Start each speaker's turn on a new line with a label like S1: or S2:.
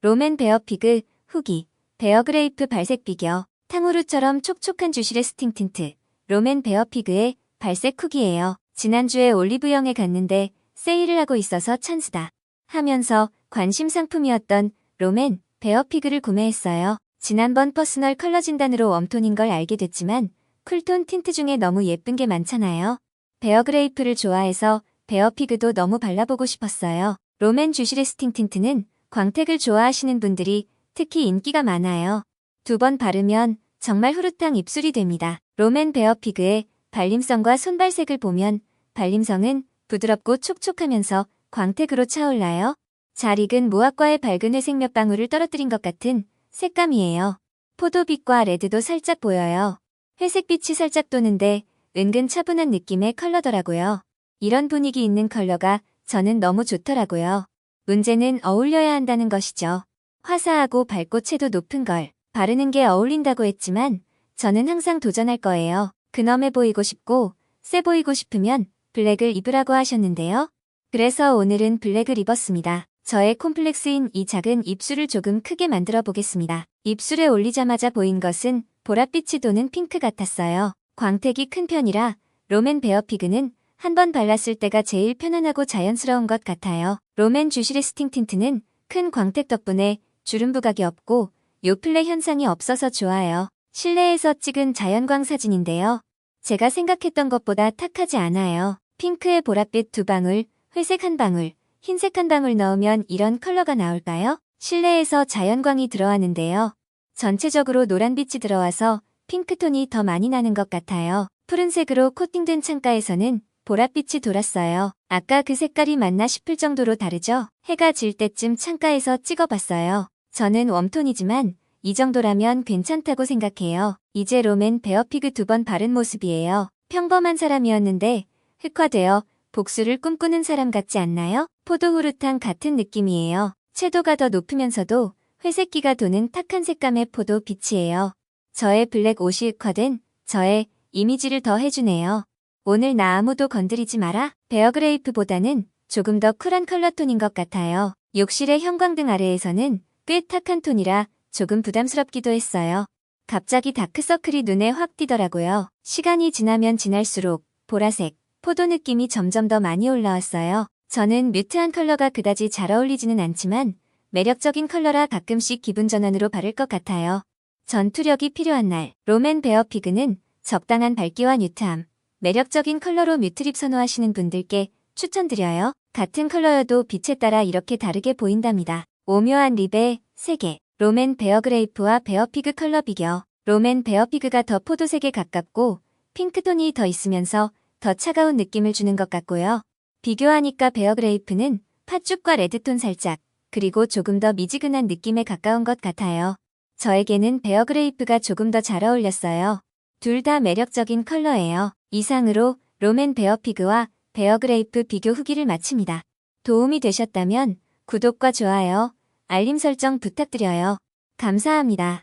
S1: 로맨 베어피그, 후기, 베어그레이프 발색 비교, 탕후루처럼 촉촉한 주실의 스팅 틴트, 로맨 베어피그의 발색 후기예요. 지난주에 올리브영에 갔는데 세일을 하고 있어서 찬스다. 하면서 관심 상품이었던 로맨 베어피그를 구매했어요. 지난번 퍼스널 컬러 진단으로 웜톤인 걸 알게 됐지만 쿨톤 틴트 중에 너무 예쁜 게 많잖아요. 베어그레이프를 좋아해서 베어피그도 너무 발라보고 싶었어요. 로맨 주실의 스팅 틴트는 광택을 좋아하시는 분들이 특히 인기가 많아요. 두 번 바르면 정말 후루탕 입술이 됩니다. 로맨 베어피그의 발림성과 손발색을 보면 발림성은 부드럽고 촉촉하면서 광택으로 차올라요. 잘 익은 무화과의 밝은 회색 몇 방울을 떨어뜨린 것 같은 색감이에요. 포도빛과 레드도 살짝 보여요. 회색빛이 살짝 도는데 은근 차분한 느낌의 컬러더라고요. 이런 분위기 있는 컬러가 저는 너무 좋더라고요. 문제는 어울려야 한다는 것이죠. 화사하고 밝고 채도 높은 걸 바르는 게 어울린다고 했지만 저는 항상 도전할 거예요. 근엄해 보이고 싶고 세 보이고 싶으면 블랙을 입으라고 하셨는데요. 그래서 오늘은 블랙을 입었습니다. 저의 콤플렉스인 이 작은 입술을 조금 크게 만들어 보겠습니다. 입술에 올리자마자 보인 것은 보랏빛이 도는 핑크 같았어요. 광택이 큰 편이라 로맨 베어피그는 한 번 발랐을 때가 제일 편안하고 자연스러운 것 같아요. 로맨 주실의 스팅 틴트는 큰 광택 덕분에 주름 부각이 없고 요플레 현상이 없어서 좋아요. 실내에서 찍은 자연광 사진인데요. 제가 생각했던 것보다 탁하지 않아요. 핑크의 보랏빛 두 방울, 회색 한 방울, 흰색 한 방울 넣으면 이런 컬러가 나올까요? 실내에서 자연광이 들어왔는데요. 전체적으로 노란빛이 들어와서 핑크톤이 더 많이 나는 것 같아요. 푸른색으로 코팅된 창가에서는 보랏빛이 돌았어요. 아까 그 색깔이 맞나 싶을 정도로 다르죠? 해가 질 때쯤 창가에서 찍어봤어요. 저는 웜톤이지만 이 정도라면 괜찮다고 생각해요. 이제 롬앤 베어피그 두 번 바른 모습이에요. 평범한 사람이었는데 흑화되어 복수를 꿈꾸는 사람 같지 않나요? 포도후루탕 같은 느낌이에요. 채도가 더 높으면서도 회색기가 도는 탁한 색감의 포도 빛이에요. 저의 블랙 옷이 흑화된 저의 이미지를 더 해주네요. 오늘 나 아무도 건드리지 마라. 베어그레이프보다는 조금 더 쿨한 컬러 톤인 것 같아요. 욕실의 형광등 아래에서는 꽤 탁한 톤이라 조금 부담스럽기도 했어요. 갑자기 다크서클이 눈에 확 띄더라고요. 시간이 지나면 지날수록 보라색, 포도 느낌이 점점 더 많이 올라왔어요. 저는 뮤트한 컬러가 그다지 잘 어울리지는 않지만 매력적인 컬러라 가끔씩 기분 전환으로 바를 것 같아요. 전투력이 필요한 날, 로맨 베어피그는 적당한 밝기와 뉴트함, 매력적인 컬러로 뮤트립 선호하시는 분들께 추천드려요. 같은 컬러여도 빛에 따라 이렇게 다르게 보인답니다. 오묘한 립의 3개, 로맨 베어그레이프와 베어피그 컬러 비교. 로맨 베어피그가 더 포도색에 가깝고 핑크톤이 더 있으면서 더 차가운 느낌을 주는 것 같고요. 비교하니까 베어그레이프는 팥죽과 레드톤 살짝, 그리고 조금 더 미지근한 느낌에 가까운 것 같아요. 저에게는 베어그레이프가 조금 더 잘 어울렸어요. 둘 다 매력적인 컬러예요. 이상으로 로맨 베어피그와 베어그레이프 비교 후기를 마칩니다. 도움이 되셨다면 구독과 좋아요, 알림 설정 부탁드려요. 감사합니다.